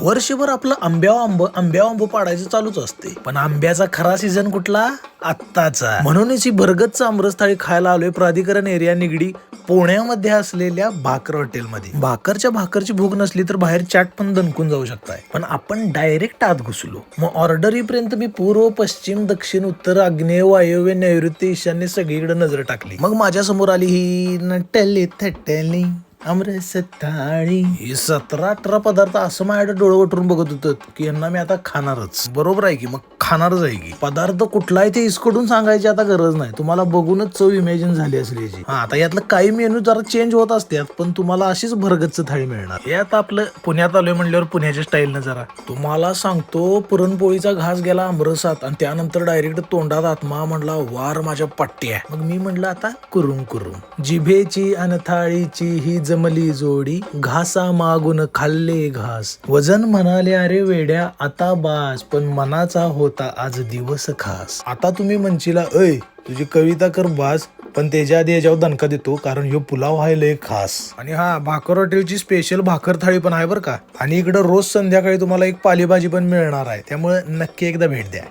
वर्षभर आपलं आंब्याव आंब आंब्याव आंब पाडायचं चालूच असते. पण आंब्याचा खरा सीझन कुठला? आत्ताचा. म्हणूनच ही भरगतचा आमरस खायला आलोय प्राधिकरण एरिया निगडी पुण्यामध्ये असलेल्या भाकर हॉटेलमध्ये. भाकरच्या भाकरची भूक नसली तर बाहेर चाट पण दणकून जाऊ शकताय. पण आपण डायरेक्ट आत घुसलो. मग ऑर्डर येईपर्यंत मी पूर्व पश्चिम दक्षिण उत्तर आग्नेय वायव्य नैऋत्य ईशान्य सगळीकडे नजर टाकली. मग माझ्यासमोर आली ही नटली थटली. अमरस थाळी ही सतरा अठरा पदार्थ असं माझ्याकडे डोळं वटून बघत होतं की यांना मी आता खाणारच. बरोबर आहे की मग? खाणारच आहे की. पदार्थ कुठला आहे ते इसकडून सांगायची आता गरज नाही. तुम्हाला बघूनच चव इमॅजिन झाली असल्याची हा आता यातलं काही मेनू जरा चेंज होत असतात पण तुम्हाला अशीच भरगतच थाळी मिळणार. हे आता आपलं पुण्यात आलोय म्हणल्यावर पुण्याच्या स्टाईलनं जरा. तुम्हाला सांगतो पुरणपोळीचा घास गेला अमरसात आणि त्यानंतर डायरेक्ट तोंडात आत्मा म्हणला वार माझ्या पट्ट्या. मग मी म्हणलं आता कुरुम कुरुम. जिभेची आणि थाळीची ही जमली जोडी घासा मागून खाल्ले घास. वजन म्हणाले अरे वेड्या आता बास. पण मनाचा होत आज दिवस खास. आता तुम्ही म्हणशीला अय तुझी कविता कर बास पण त्याच्या आधी याच्यावर दणका देतो कारण ह्यो पुलाव आहे लय खास. आणि हा भाकर हॉटेलची स्पेशल भाकर थाळी पण आहे बरं का? आणि इकडं रोज संध्याकाळी तुम्हाला एक पालेभाजी पण मिळणार आहे. त्यामुळे नक्की एकदा भेट द्या.